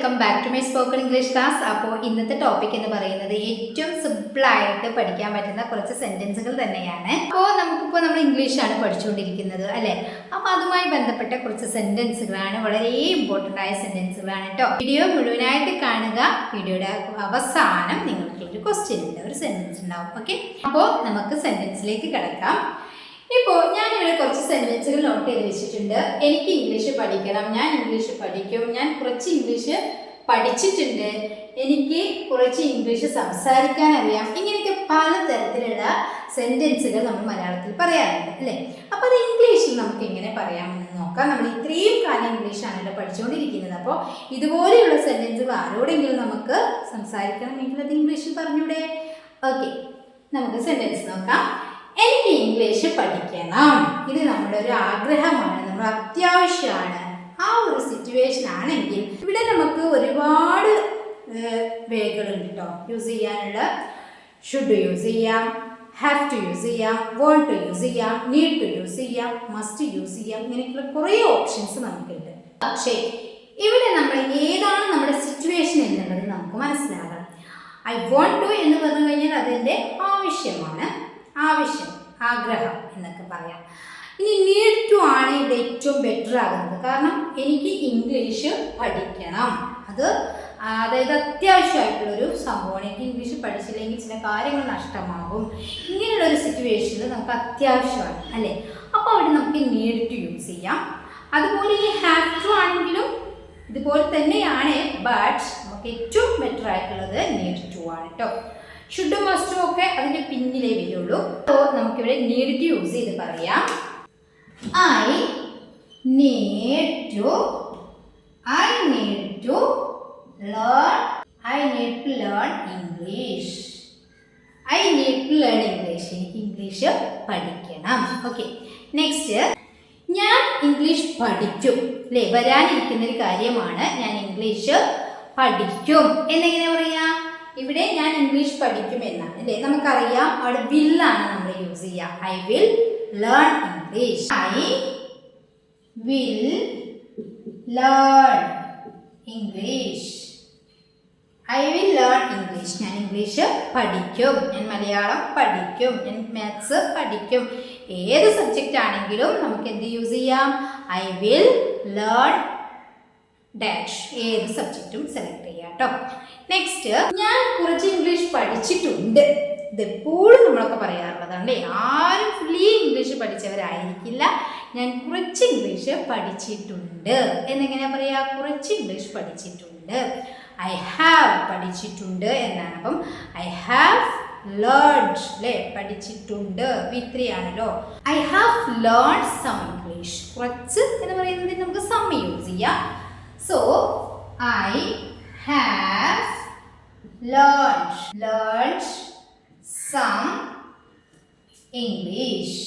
Welcome back to my spoken English class അപ്പോൾ ഇന്നത്തെ topic എന്ന് പറയുന്നത് ഏറ്റവും സിമ്പിളായിട്ട് പഠിക്കാൻ പറ്റുന്ന കുറച്ച് സെന്റൻസുകൾ തന്നെയാണ്. അപ്പോൾ നമുക്കിപ്പോൾ നമ്മൾ ഇംഗ്ലീഷാണ് പഠിച്ചുകൊണ്ടിരിക്കുന്നത് അല്ലേ? അപ്പോൾ അതുമായി ബന്ധപ്പെട്ട കുറച്ച് സെന്റൻസുകളാണ് വളരെ ഇമ്പോർട്ടന്റ് ആയ സെന്റൻസുകളാണ് കേട്ടോ വീഡിയോ മുഴുവനായിട്ട് കാണുക. വീഡിയോയുടെ അവസാനം നിങ്ങൾക്ക് ഒരു ക്വസ്റ്റ്യൻ ഉണ്ട്. ഒരു സെന്റൻസ് ഉണ്ടാവും. ഓക്കെ അപ്പോൾ നമുക്ക് സെന്റൻസിലേക്ക് കിടക്കാം. ഇപ്പോൾ ഞാനിവിടെ കുറച്ച് സെന്റൻസുകൾ നോട്ട് ചെയ്ത് വെച്ചിട്ടുണ്ട്. എനിക്ക് ഇംഗ്ലീഷ് പഠിക്കണം ഞാൻ ഇംഗ്ലീഷ് പഠിക്കും ഞാൻ കുറച്ച് ഇംഗ്ലീഷ് പഠിച്ചിട്ടുണ്ട്. എനിക്ക് കുറച്ച് ഇംഗ്ലീഷ് സംസാരിക്കാൻ അറിയാം. ഇങ്ങനെയൊക്കെ പലതരത്തിലുള്ള സെന്റൻസുകൾ നമ്മൾ മലയാളത്തിൽ പറയാറുണ്ട് അല്ലേ? അപ്പോൾ അത് ഇംഗ്ലീഷിൽ നമുക്ക് എങ്ങനെ പറയാമെന്ന് നോക്കാം. നമ്മൾ ഇത്രയും കാലം ഇംഗ്ലീഷാണല്ലോ പഠിച്ചുകൊണ്ടിരിക്കുന്നത്. അപ്പോൾ ഇതുപോലെയുള്ള സെന്റൻസുകൾ ആരോടെങ്കിലും നമുക്ക് സംസാരിക്കണമെങ്കിൽ അത് ഇംഗ്ലീഷിൽ പറഞ്ഞൂടെ? ഓക്കെ നമുക്ക് സെന്റൻസ് നോക്കാം. എനിക്ക് ഇംഗ്ലീഷ് പഠിക്കണം. ഇത് നമ്മുടെ ഒരു ആഗ്രഹമാണ്. നമ്മുടെ അത്യാവശ്യമാണ്. ആ ഒരു സിറ്റുവേഷൻ ആണെങ്കിൽ ഇവിടെ നമുക്ക് ഒരുപാട് വേകളുണ്ട് കേട്ടോ യൂസ് ചെയ്യാനുള്ള ഷുഡ് യൂസ് ചെയ്യാം ഹാവ് ടു യൂസ് ചെയ്യാം വോണ്ട് ടു യൂസ് ചെയ്യാം നീഡ് ടു യൂസ് ചെയ്യാം മസ്റ്റ് യൂസ് ചെയ്യാം ഇങ്ങനെയൊക്കെയുള്ള കുറേ ഓപ്ഷൻസ് നമുക്കുണ്ട്. പക്ഷേ ഇവിടെ നമ്മൾ ഏതാണ് നമ്മുടെ സിറ്റുവേഷൻ എന്നുള്ളത് നമുക്ക് മനസ്സിലാകണം ഐ വോണ്ട് ടു എന്ന് പറഞ്ഞു കഴിഞ്ഞാൽ അതെന്റെ ആവശ്യമാണ്. ആവശ്യം ആഗ്രഹം എന്നൊക്കെ പറയാം. ഇനി നീഡ് ടു ആണ് ഇവിടെ ഏറ്റവും ബെറ്റർ ആകുന്നത്. കാരണം എനിക്ക് ഇംഗ്ലീഷ് പഠിക്കണം. അത് അതായത് അത്യാവശ്യമായിട്ടുള്ളൊരു സംഭവമാണ്. എനിക്ക് ഇംഗ്ലീഷ് പഠിച്ചില്ലെങ്കിൽ ചില കാര്യങ്ങൾ നഷ്ടമാകും. ഇങ്ങനെയുള്ള ഒരു സിറ്റുവേഷനിൽ നമുക്ക് അത്യാവശ്യമാണ് അല്ലേ? അപ്പോൾ അവിടെ നമുക്ക് നീഡ് ടു യൂസ് ചെയ്യാം. അതുപോലെ ഈ ഹാവ് ടു ആണെങ്കിലും ഇതുപോലെ തന്നെയാണ് ബട്ട് നമുക്ക് ഏറ്റവും ബെറ്റർ ആയിട്ടുള്ളത് നീഡ് ടു ആണ് കേട്ടോ ഷുഡും മസ്റ്റും ഒക്കെ അതിന്റെ പിന്നിലേ വരുള്ളൂ. അപ്പോൾ നമുക്കിവിടെ നീഡ് ടു യൂസ് ചെയ്ത് പറയാം. I need to I need to learn I need to learn English I need to learn English എനിക്ക് ഇംഗ്ലീഷ് പഠിക്കണം. ഓക്കെ നെക്സ്റ്റ് ഞാൻ ഇംഗ്ലീഷ് പഠിക്കും അല്ലേ വരാനിരിക്കുന്ന ഒരു കാര്യമാണ് ഞാൻ ഇംഗ്ലീഷ് പഠിക്കും. എന്നെങ്ങനെ പറയാ? ഇവിടെ ഞാൻ ഇംഗ്ലീഷ് പഠിക്കും എന്നാണ് അല്ലേ? നമുക്കറിയാം അവിടെ വില്ലാണ് നമ്മൾ യൂസ് ചെയ്യുക I will learn English I will learn English I will learn English ഞാൻ ഇംഗ്ലീഷ് പഠിക്കും ഞാൻ മലയാളം പഠിക്കും ഞാൻ മാത്സ് പഠിക്കും. ഏത് സബ്ജക്റ്റ് ആണെങ്കിലും നമുക്ക് എന്ത് യൂസ് ചെയ്യാം? ഐ വിൽ ലേൺ ഡാഷ് ഏത് സബ്ജക്റ്റും സെലക്ട് ചെയ്യാം കേട്ടോ നെക്സ്റ്റ് ഞാൻ കുറച്ച് ഇംഗ്ലീഷ് പഠിച്ചിട്ടുണ്ട്. ഇതെപ്പോഴും നമ്മളൊക്കെ പറയാറുള്ളതാണ് അല്ലേ ആരും ഫുള്ളി ഇംഗ്ലീഷ് പഠിച്ചവരായിരിക്കില്ല. ഞാൻ കുറച്ച് ഇംഗ്ലീഷ് പഠിച്ചിട്ടുണ്ട്. എന്നെങ്ങനെയാ പറയാ? കുറച്ച് ഇംഗ്ലീഷ് പഠിച്ചിട്ടുണ്ട്. ഐ ഹാവ് പഠിച്ചിട്ടുണ്ട് എന്നാണ്. അപ്പം ഐ ഹാവ് ലേൺഡ് അല്ലേ പഠിച്ചിട്ടുണ്ട്. ഇത്രയാണല്ലോ. I have learn some English കുറച്ച് എന്ന് പറയുന്നത്? നമുക്ക് സം യൂസ് ചെയ്യാം. So I have learned learned some English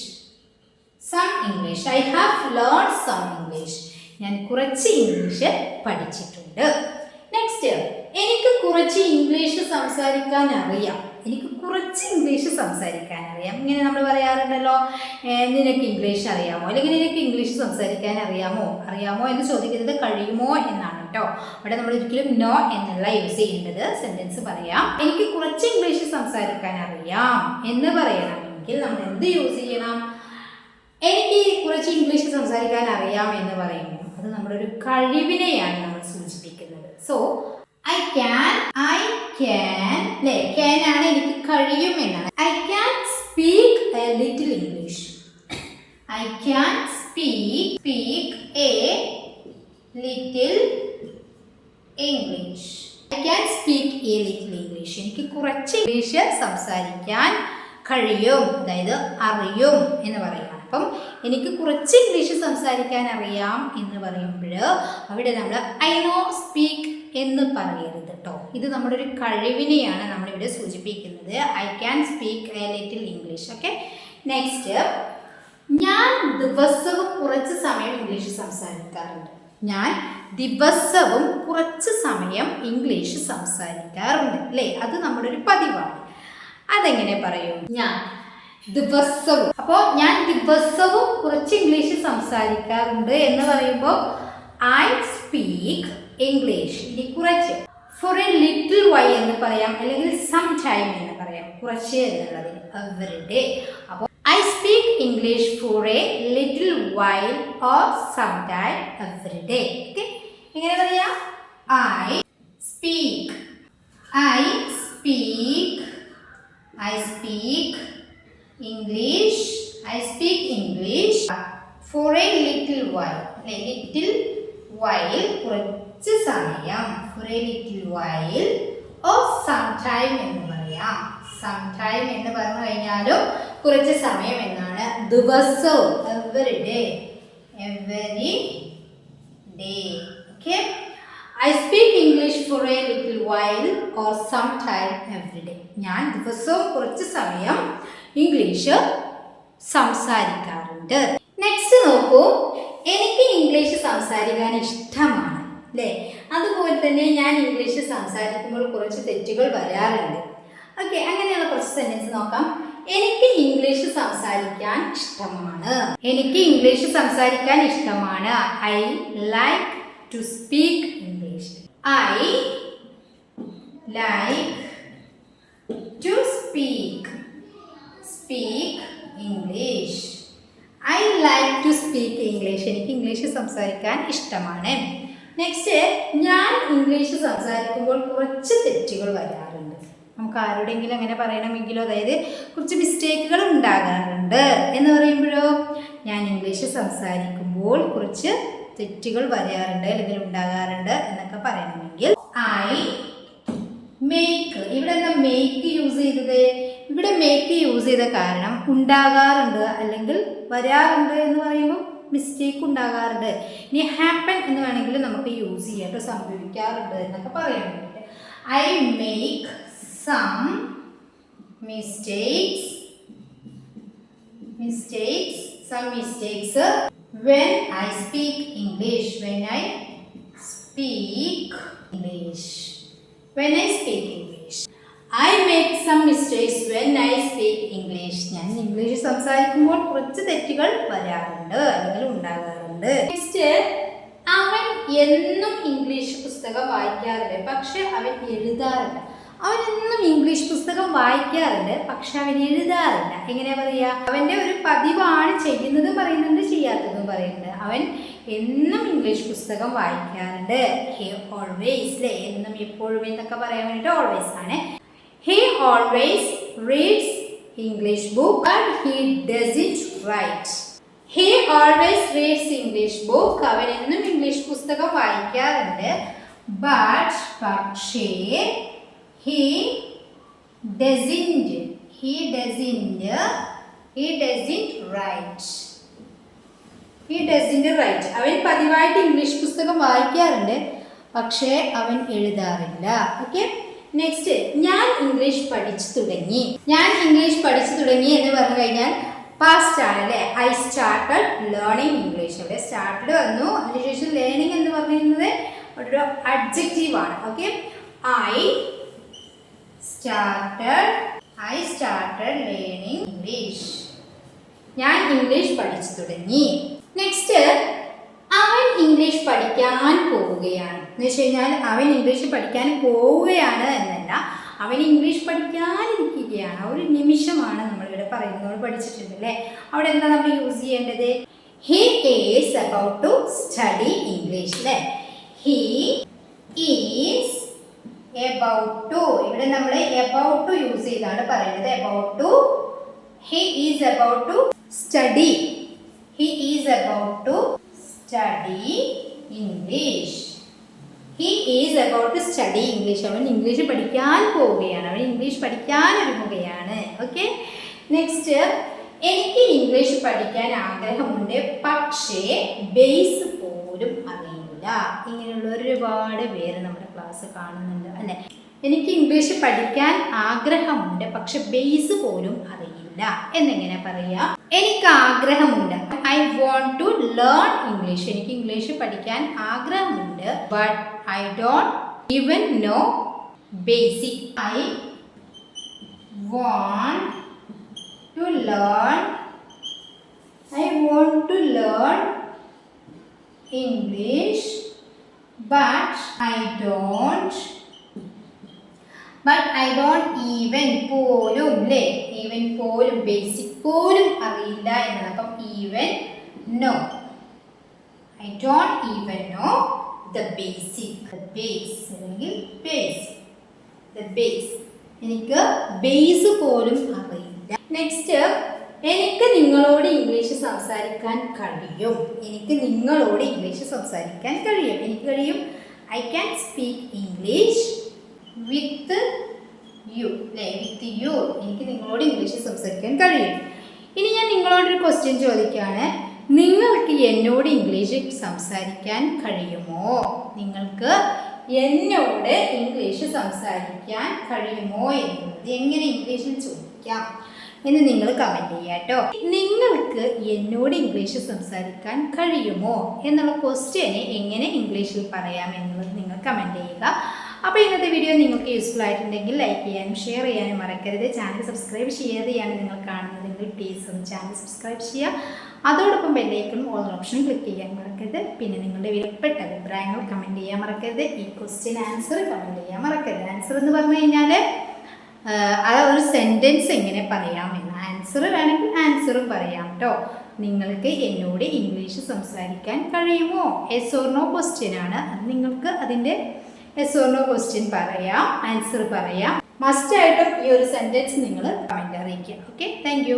some English I have learn some English ഞാൻ കുറച്ച് ഇംഗ്ലീഷ് പഠിച്ചിട്ടുണ്ട്. നെക്സ്റ്റ് എനിക്ക് കുറച്ച് ഇംഗ്ലീഷ് സംസാരിക്കാൻ അറിയാം. എനിക്ക് കുറച്ച് ഇംഗ്ലീഷ് സംസാരിക്കാൻ അറിയാം ഇങ്ങനെ നമ്മൾ പറയാറുണ്ടല്ലോ നിനക്ക് ഇംഗ്ലീഷ് അറിയാമോ? അല്ലെങ്കിൽ നിനക്ക് ഇംഗ്ലീഷ് സംസാരിക്കാൻ അറിയാമോ? അറിയാമോ എന്ന് ചോദിക്കുന്നത് കഴിയുമോ എന്നാണ് കേട്ടോ അവിടെ നമ്മൾ ഒരിക്കലും നോ എന്നല്ല യൂസ് ചെയ്യേണ്ടത് സെന്റൻസ് പറയാം. എനിക്ക് കുറച്ച് ഇംഗ്ലീഷ് സംസാരിക്കാൻ അറിയാം എന്ന് പറയണമെങ്കിൽ നമ്മൾ എന്ത് യൂസ് ചെയ്യണം? എനിക്ക് കുറച്ച് ഇംഗ്ലീഷ് സംസാരിക്കാൻ അറിയാം എന്ന് പറയുമ്പോൾ അത് നമ്മുടെ ഒരു കഴിവിനെയാണ് നമ്മൾ സൂചിപ്പിക്കുന്നത്. So I can I can അല്ലേ ക്യാൻ ആണ് എനിക്ക് കഴിയും എന്നാണ് I can speak a little English I can speak speak a little English I can speak a little English എനിക്ക് കുറച്ച് ഇംഗ്ലീഷ് സംസാരിക്കാൻ കഴിയും അതായത് അറിയും എന്ന് പറയുന്നത് അപ്പം എനിക്ക് കുറച്ച് ഇംഗ്ലീഷ് സംസാരിക്കാൻ അറിയാം എന്ന് പറയുമ്പോൾ അവിടെ നമ്മൾ ഐ നോ സ്പീക്ക് എന്ന് പറയരുത് കേട്ടോ ഇത് നമ്മുടെ ഒരു കഴിവിനെയാണ് നമ്മളിവിടെ സൂചിപ്പിക്കുന്നത്. I can speak a little English okay next ഞാൻ ദിവസവും കുറച്ച് സമയം ഇംഗ്ലീഷ് സംസാരിക്കാറുണ്ട്. ഞാൻ ദിവസവും കുറച്ച് സമയം ഇംഗ്ലീഷ് സംസാരിക്കാറുണ്ട് അല്ലേ? അത് നമ്മുടെ ഒരു പതിവാണ്. അതെങ്ങനെ പറയും? ഞാൻ ദിവസവും അപ്പോൾ ഞാൻ ദിവസവും കുറച്ച് ഇംഗ്ലീഷ് സംസാരിക്കാറുണ്ട് എന്ന് പറയുമ്പോൾ ഐ സ്പീക്ക് ഇംഗ്ലീഷ് ഇനി കുറച്ച്. ഫോർ എ ലിറ്റിൽ വൈ എന്ന് പറയാം അല്ലെങ്കിൽ സം ടൈം എന്ന് പറയാം. കുറച്ച് എന്നുള്ളത് എവറി ഡേ അപ്പോൾ I speak English for a little while or some time every day okay എങ്ങനെ പറയാം? I speak I speak I speak English I speak English for a little while little while കുറച്ച് സമയം a little while or sometime എന്ന് പറയാം sometime എന്ന് പറഞ്ഞു കഴിഞ്ഞാലും കുറച്ച് സമയം എന്നാണ്. ദിവസവും every day every day okay I speak English for a little while or some time every day ഞാൻ ദിവസവും കുറച്ച് സമയം ഇംഗ്ലീഷ് സംസാരിക്കാറുണ്ട്. നെക്സ്റ്റ് നോക്കൂ. എനിക്ക് ഇംഗ്ലീഷ് സംസാരിക്കാൻ ഇഷ്ടമാണ്. അല്ലേ അതുപോലെ തന്നെ ഞാൻ ഇംഗ്ലീഷ് സംസാരിക്കുമ്പോൾ കുറച്ച് തെറ്റുകൾ വരാറുണ്ട്. ഓക്കെ അങ്ങനെയുള്ള കുറച്ച് സെന്റൻസ് നോക്കാം. എനിക്ക് ഇംഗ്ലീഷ് സംസാരിക്കാൻ ഇഷ്ടമാണ്. എനിക്ക് ഇംഗ്ലീഷ് സംസാരിക്കാൻ ഇഷ്ടമാണ്. I like to speak English I like to speak speak English I like to speak English എനിക്ക് ഇംഗ്ലീഷ് സംസാരിക്കാൻ ഇഷ്ടമാണ്. നെക്സ്റ്റ് ഞാൻ ഇംഗ്ലീഷ് സംസാരിക്കുമ്പോൾ കുറച്ച് തെറ്റുകൾ വരാറുണ്ട്. നമുക്ക് ആരോടെങ്കിലും അങ്ങനെ പറയണമെങ്കിലോ അതായത് കുറച്ച് മിസ്റ്റേക്കുകൾ ഉണ്ടാകാറുണ്ട് എന്ന് പറയുമ്പോഴോ ഞാൻ ഇംഗ്ലീഷ് സംസാരിക്കുമ്പോൾ കുറച്ച് തെറ്റുകൾ വരാറുണ്ട് അല്ലെങ്കിൽ ഉണ്ടാകാറുണ്ട് എന്നൊക്കെ പറയണമെങ്കിൽ. ഐ മേക്ക് ഇവിടെ എന്താ മേക്ക് യൂസ് ചെയ്തത്? ഇവിടെ മേക്ക് യൂസ് ചെയ്ത കാരണം ഉണ്ടാകാറുണ്ട് അല്ലെങ്കിൽ വരാറുണ്ട് എന്ന് പറയുമ്പോൾ മിസ്റ്റേക്ക് ഉണ്ടാകാറുണ്ട്. ഇനി ഹാപ്പൻ എന്ന് വേണമെങ്കിൽ നമുക്ക് യൂസ് ചെയ്യാം. കേട്ടോ സംഭവിക്കാറുണ്ട് എന്നൊക്കെ പറയാൻ വേണ്ടിയിട്ട് I make some mistakes mistakes some mistakes when I speak English when I speak English when I speak english. I make some mistakes when I speak English ഞാൻ ഇംഗ്ലീഷ് സംസാരിക്കുമ്പോൾ കുറച്ച് തെറ്റുകൾ വരാറുണ്ട് അല്ലെങ്കിൽ ഉണ്ടാകാറുണ്ട്. നെക്സ്റ്റ് അവൻ എന്നും ഇംഗ്ലീഷ് പുസ്തകം വായിക്കാറുണ്ട് പക്ഷെ അവൻ എഴുതാറില്ല. അവൻ എന്നും ഇംഗ്ലീഷ് പുസ്തകം വായിക്കാറുണ്ട് പക്ഷെ അവൻ എഴുതാറില്ല. എങ്ങനെയാ പറയുക അവന്റെ ഒരു പതിവാണ് ചെയ്യുന്നതും പറയുന്നുണ്ട് ചെയ്യാത്തതും പറയുന്നുണ്ട്. അവൻ എന്നും ഇംഗ്ലീഷ് പുസ്തകം വായിക്കാറുണ്ട്. ഓൾവേസ് അല്ലേ എന്നും എപ്പോഴും എന്നൊക്കെ പറയാൻ വേണ്ടിയിട്ട് ഓൾവേസ് ആണ്. He always reads English book but he doesn't write. He always reads English book. അവൻ എന്നും ഇംഗ്ലീഷ് പുസ്തകം വായിക്കാറുണ്ട്. ബട്ട് പക്ഷേ he doesn't he doesn't he doesn't write he doesn't write അവൻ പതിവായിട്ട് ഇംഗ്ലീഷ് പുസ്തകം വായിക്കാറുണ്ട്. പക്ഷേ അവൻ എഴുതാറില്ല. ഓക്കെ നെക്സ്റ്റ് ഞാൻ ഇംഗ്ലീഷ് പഠിച്ചു തുടങ്ങി. ഞാൻ ഇംഗ്ലീഷ് പഠിച്ചു തുടങ്ങി എന്ന് പറഞ്ഞു കഴിഞ്ഞാൽ പാസ്റ്റ് ആണ് അല്ലേ? ഐ സ്റ്റാർട്ടഡ് ലേണിംഗ് ഇംഗ്ലീഷ് അവിടെ സ്റ്റാർട്ടഡ് വന്നു. അതിനുശേഷം ലേണിംഗ് എന്ന് പറയുന്നത് ഒരു അഡ്ജക്റ്റീവ് ആണ്. Okay I started I started learning English ഞാൻ ഇംഗ്ലീഷ് പഠിച്ചു തുടങ്ങി. നെക്സ്റ്റ് അവൻ ഇംഗ്ലീഷ് പഠിക്കാൻ പോവുകയാണ്. എന്ന് വെച്ച് കഴിഞ്ഞാൽ അവൻ ഇംഗ്ലീഷ് പഠിക്കാൻ പോവുകയാണ് എന്നല്ല. അവൻ ഇംഗ്ലീഷ് പഠിക്കാനിരിക്കുകയാണ്. ആ ഒരു നിമിഷമാണ് നമ്മളിവിടെ പറയുന്നത്. നമ്മൾ പഠിച്ചിട്ടുണ്ട് അല്ലേ? അവിടെ എന്താ നമ്മൾ യൂസ് ചെയ്യേണ്ടത്? He is about to study English അല്ലേ? ഹി ഈസ് എബൌട്ട് ടു ഇവിടെ നമ്മൾ എബൌട്ട് ടു യൂസ് ചെയ്താണ് പറയുന്നത്. About to he is about to study he is about to study English he is about study English അവൻ English പഠിക്കാൻ പോവുകയാണ്. അവൻ English പഠിക്കാൻ ഒരുങ്ങുകയാണ് ഓക്കെ നെക്സ്റ്റ് എനിക്ക് ഇംഗ്ലീഷ് പഠിക്കാൻ ആഗ്രഹമുണ്ട്. പക്ഷേ ബേസ് പോലും അറിയില്ല. ഇങ്ങനെയുള്ള ഒരുപാട് പേര് നമ്മുടെ ക്ലാസ് കാണുന്നുണ്ട് അല്ലെ? എനിക്ക് ഇംഗ്ലീഷ് പഠിക്കാൻ ആഗ്രഹമുണ്ട്. പക്ഷെ ബേസ് പോലും അറിയില്ല. എന്നെങ്ങനെ പറയാ എനിക്ക് ആഗ്രഹമുണ്ട് I want to learn English എനിക്ക് ഇംഗ്ലീഷ് പഠിക്കാൻ ആഗ്രഹമുണ്ട് but I don't even know basic I want to learn I want to learn English but I don't but I don't even പോലും അല്ലേ ഈവൻ പോലും ബേസിക് പോലും അറിയില്ല എന്നാണ് അപ്പം even know I don't even know the basic base അല്ലെങ്കിൽ base the base എനിക്ക് base പോലും അറിയില്ല. നെക്സ്റ്റ് എനിക്ക് നിങ്ങളോട് ഇംഗ്ലീഷ് സംസാരിക്കാൻ കഴിയും. എനിക്ക് നിങ്ങളോട് ഇംഗ്ലീഷ് സംസാരിക്കാൻ കഴിയും. എനിക്ക് കഴിയും. I can speak English with you അല്ലേ വിത്ത് യു എനിക്ക് നിങ്ങളോട് ഇംഗ്ലീഷിൽ സംസാരിക്കാൻ കഴിയും. ഇനി ഞാൻ നിങ്ങളോടൊരു ക്വസ്റ്റ്യൻ ചോദിക്കുകയാണ്. നിങ്ങൾക്ക് എന്നോട് ഇംഗ്ലീഷിൽ സംസാരിക്കാൻ കഴിയുമോ? നിങ്ങൾക്ക് എന്നോട് ഇംഗ്ലീഷ് സംസാരിക്കാൻ കഴിയുമോ എന്നുള്ളത് എങ്ങനെ ഇംഗ്ലീഷിൽ ചോദിക്കാം എന്ന് നിങ്ങൾ കമന്റ് ചെയ്യുക കേട്ടോ നിങ്ങൾക്ക് എന്നോട് ഇംഗ്ലീഷ് സംസാരിക്കാൻ കഴിയുമോ എന്നുള്ള ക്വസ്റ്റ്യനെ എങ്ങനെ ഇംഗ്ലീഷിൽ പറയാം എന്നുള്ളത് നിങ്ങൾ കമന്റ് ചെയ്യുക. അപ്പോൾ ഇന്നത്തെ വീഡിയോ നിങ്ങൾക്ക് യൂസ്ഫുൾ ആയിട്ടുണ്ടെങ്കിൽ ലൈക്ക് ചെയ്യാനും ഷെയർ ചെയ്യാനും മറക്കരുത്. ചാനൽ സബ്സ്ക്രൈബ് ചെയ്യാതെയാണ് നിങ്ങൾ കാണുന്നതെങ്കിൽ പ്ലീസ് ചാനൽ സബ്സ്ക്രൈബ് ചെയ്യുക. അതോടൊപ്പം ബെല്ലൈക്കണും ഓൾ ഓപ്ഷൻ ക്ലിക്ക് ചെയ്യാൻ മറക്കരുത്. പിന്നെ നിങ്ങളുടെ വിലപ്പെട്ട അഭിപ്രായങ്ങൾ കമന്റ് ചെയ്യാൻ മറക്കരുത്. ഈ ക്വസ്റ്റ്യൻ ആൻസർ കമന്റ് ചെയ്യാൻ മറക്കരുത്. ആൻസർ എന്ന് പറഞ്ഞു കഴിഞ്ഞാൽ ആ ഒരു സെന്റൻസ് എങ്ങനെ പറയാമെന്ന് ആൻസർ വേണമെങ്കിൽ ആൻസറും പറയാം കേട്ടോ നിങ്ങൾക്ക് എന്നോട് ഇംഗ്ലീഷ് സംസാരിക്കാൻ കഴിയുമോ? എസ് ഓർ നോ ക്വസ്റ്റ്യൻ ആണ്. നിങ്ങൾക്ക് അതിന്റെ എസ് ഓർ നോ ക്വസ്റ്റ്യൻ പറയാം ആൻസർ പറയാം. മസ്റ്റായിട്ടും ഈ ഒരു സെന്റൻസ് നിങ്ങൾ കമന്റ് അറിയിക്കുക. Okay thank